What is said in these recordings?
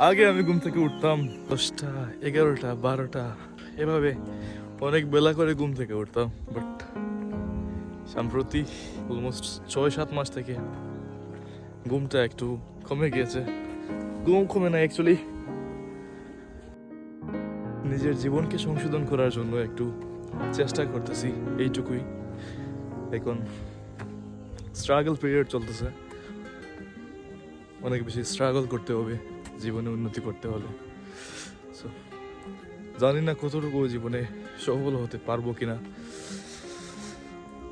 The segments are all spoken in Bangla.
আগে আমি ঘুম থেকে উঠতাম দশটা, এগারোটা, বারোটা, এভাবে অনেক বেলা করে ঘুম থেকে উঠতাম বাট সাম্প্রতি অলমোস্ট ছয়, সাত মাস থেকে ঘুমটা একটু কমে গিয়েছে। ঘুম কমে না অ্যাকচুয়ালি নিজের জীবনকে সংশোধন করার জন্য একটু চেষ্টা করতেছি, এইটুকুই। এখন স্ট্রাগল পিরিয়ড চলতেছে। অনেক বেশি স্ট্রাগল করতে হবে জীবনে উন্নতি করতে হলে। So, জানি না কতটুকু জীবনে সফল হতে পারব কিনা।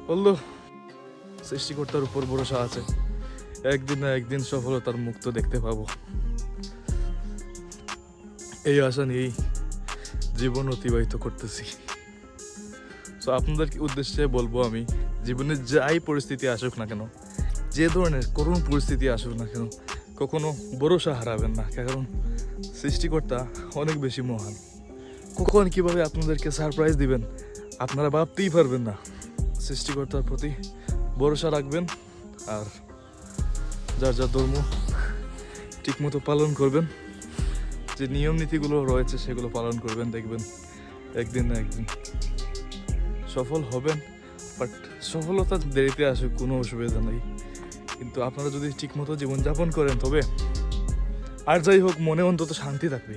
বলল সৃষ্টিকর্তার উপর ভরসা আছে। একদিন না একদিন সফলতার মুক্ত দেখতে পাবো। এই আশা নিয়েই জীবন অতিবাহিত করতেছি। সো আপনাদের উদ্দেশ্যে বলব আমি জীবনে যাই পরিস্থিতি আসুক না কেন যে ধরনের করুণ পরিস্থিতি আসুক না কেন কখনো ভরসা হারাবেন না, কারণ সৃষ্টিকর্তা অনেক বেশি মহান। কখন কীভাবে আপনাদেরকে সারপ্রাইজ দিবেন, আপনারা ভাবতেই পারবেন না। সৃষ্টিকর্তার প্রতি ভরসা রাখবেন আর যার যার ধর্ম ঠিকমতো পালন করবেন, যে নিয়ম নীতিগুলো রয়েছে সেগুলো পালন করবেন, দেখবেন একদিন না একদিন সফল হবেন। বাট সফলতা দেরিতে আসে কোনো অসুবিধা নেই। কিন্তু আপনারা যদি ঠিকমতো জীবনযাপন করেন তবে আর যাই হোক মনে অন্তত শান্তি থাকবে।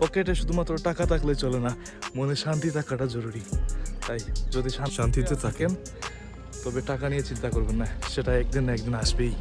পকেটে শুধুমাত্র টাকা থাকলে চলে না মনে শান্তি থাকাটা জরুরি। তাই যদি শান্তিতে থাকেন তবে টাকা নিয়ে চিন্তা করবেন না সেটা একদিন না একদিন আসবেই।